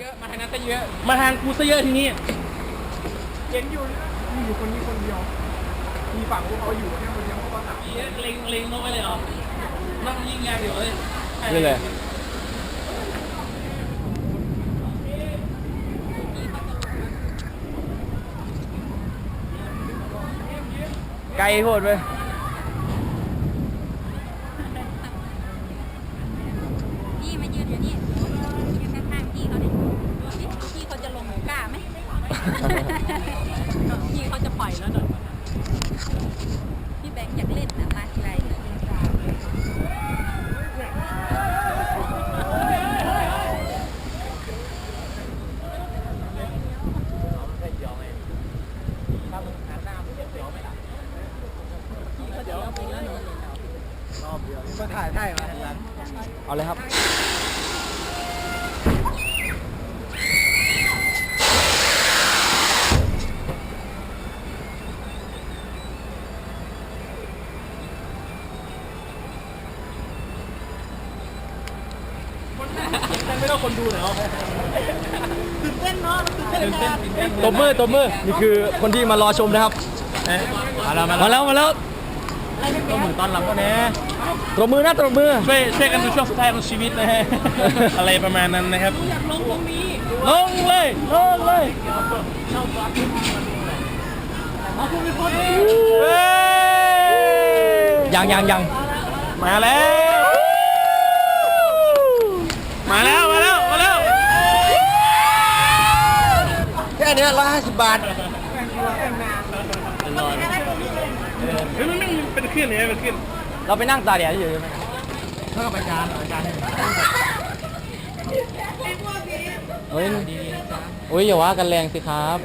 เยอะมาทางนั้นซะเยอะ มาทางกูซะเยอะทีนี้เห็นอยู่นะมีอยู่คนนี้คนเดียว มีฝั่งพวกเขาอยู่แค่คนเดียวเพราะว่าหนักเล็งเล็งลงไปเลยเหรอนั่งยิงยางเดี๋ยวเลยนี่เลยไกลโคตรเว้ย พี่มายืนอยู่นี่ยืนข้างๆพี่เขาเนี่ยดูสิพี่เขาจะลงกล้าไหม พี่เขาจะปล่อยแล้วเนอะพี่แบงค์อยากเล่นนะมาทีไรเนี่ยมาถ่ายถ่ายมาเอาเลยครับ ไม่ต้องคนดูเนาะตื่นเต้นเนาะตื่นเต้นตื่นเต้นตบมือตบมือนี่คือคนที่มารอชมนะครับมาแล้วมาแล้วมาแล้วก็เหมือนตอนหลังก็แน่ตบมือนะตบมือช่วยช่วยกันดูช่วงสุดท้ายของชีวิตนะฮะ อะไรประมาณนั้นนะครับ อยากลงตรงนี้ลงเลยลงเลยเฮ้ยยังยังยังมาแล้ว มาแล้ว มาแล้ว มาแล้ว แค่ นี้ร้อยห้าสิบบาทเฮ้ยมันไม่เป็นขึ้นเลยเป็นขึ้นเราไปนั่งตาแดดอยู่ใช่ไหมเท่ากับอาจารย์อาจารย์เฮ้ยโอ้ยอย่าว่ากันแรงสิครับ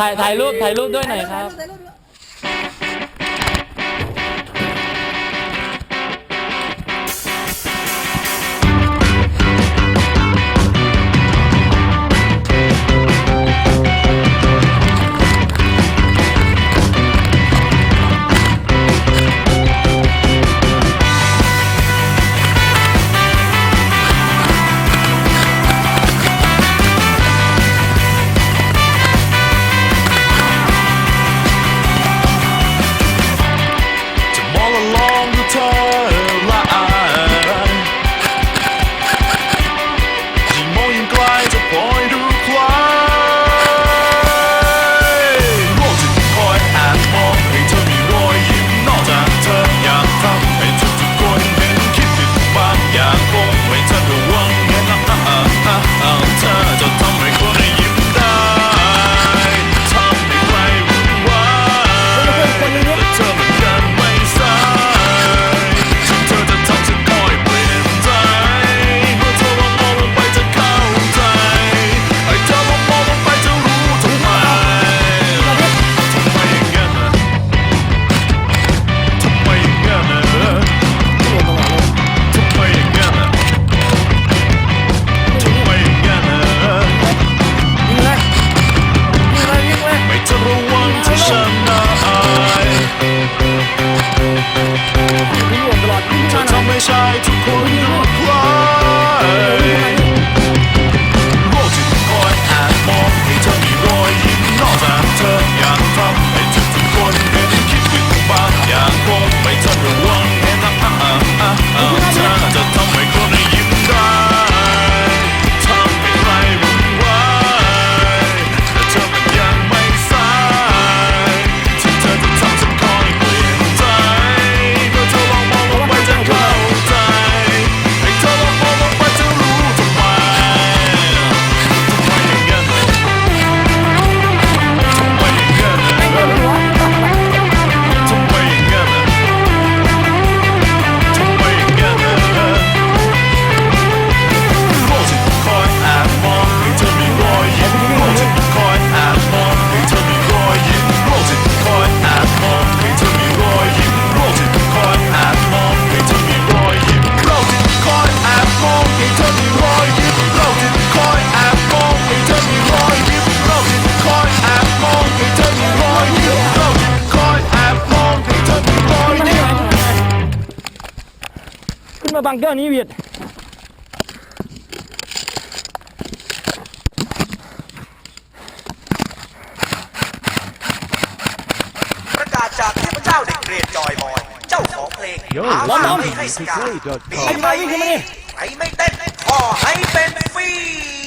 ถ่ายถ่ายรูปถ่ายรูปด้วยหน่อยครับจ มาบังเกอร์นี้เวียดประกาศจากเทพเจ้าเด็กเกรดจอยบอย เจ้าของเพลงอาไม่ให้สกา Yo, มีไหม London. ใครไม่เต้นขอให้เป็นฟรี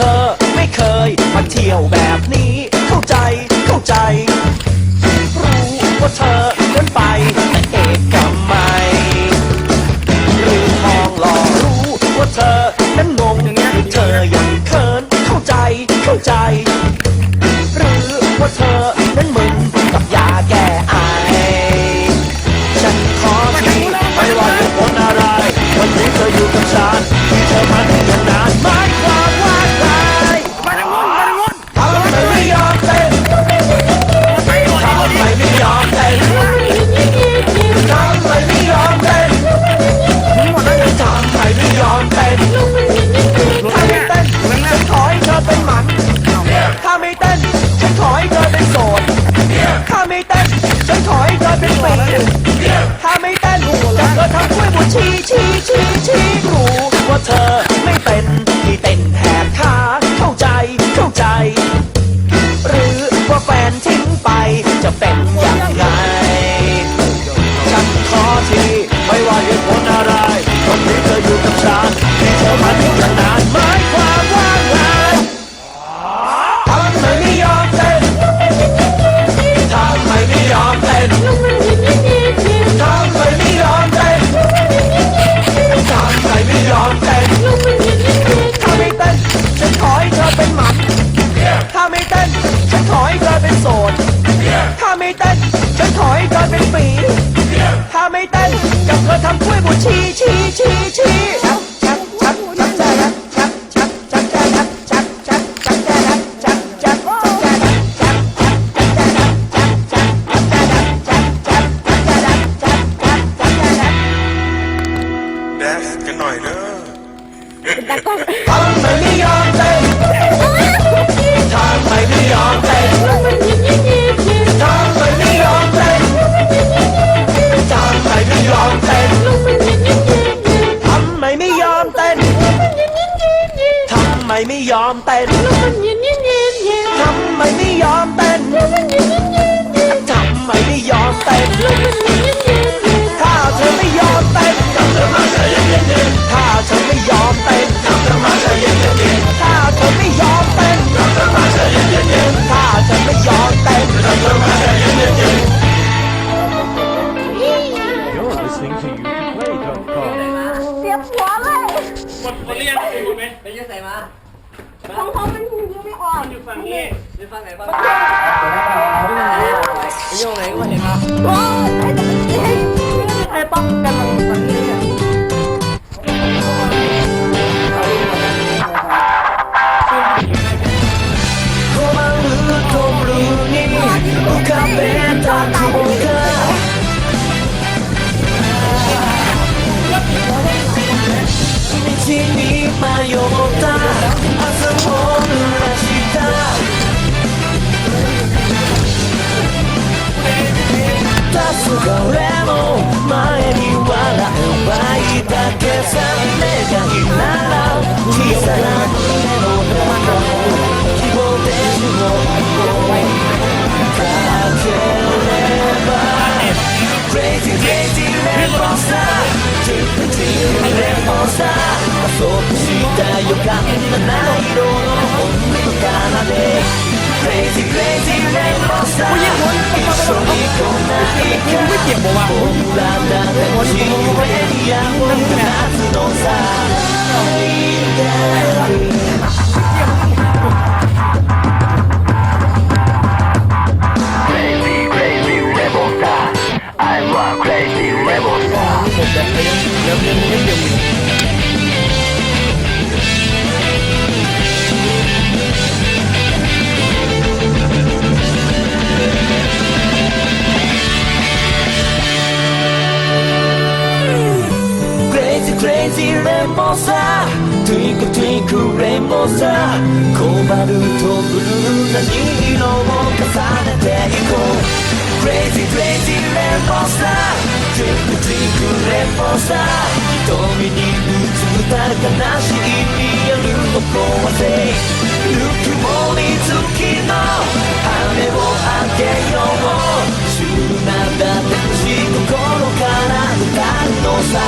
เธอไม่เคยมาเที่ยวแบบนี้ เข้าใจเข้าใจ รู้ว่าเธอเดินไปแต่เอกกำไมหรือมองหล่อรู้ว่าเธอนั้นงงอย่างนี้เธอยังเคินเข้าใจเข้าใจ หรือว่าเธอนั้นมึนกับยาแก้ไอฉันขอทีไม่ว่าจะผลอะไร วันนี้เธออยู่กับฉันที่เธอมา นี้ไปฟังไหนบ้างไปโยงไหนก็าเลยครับโอ้ยไอ้ป๊อกกำลัตอนรุ่ยที่นี้มาโยตาอาสม 誰も前に笑えばいいだけさ願いなら小さな胸の中希望で自分をか。ければ Crazy, crazy, remonster Triple G, remonster 遊ぶした予感な色の本音の奏で Crazy, crazy rainbow star 一生一共那一刻，我不大胆的去飞呀，我不怕。もさコバルトブルー何色を重ねていこう Crazy Crazy レンボスタージップジップレンボスター瞳に映ったら悲しいリアルを壊せぬくもり月の雨をあげよう。週なんだっしい心から歌うのさ。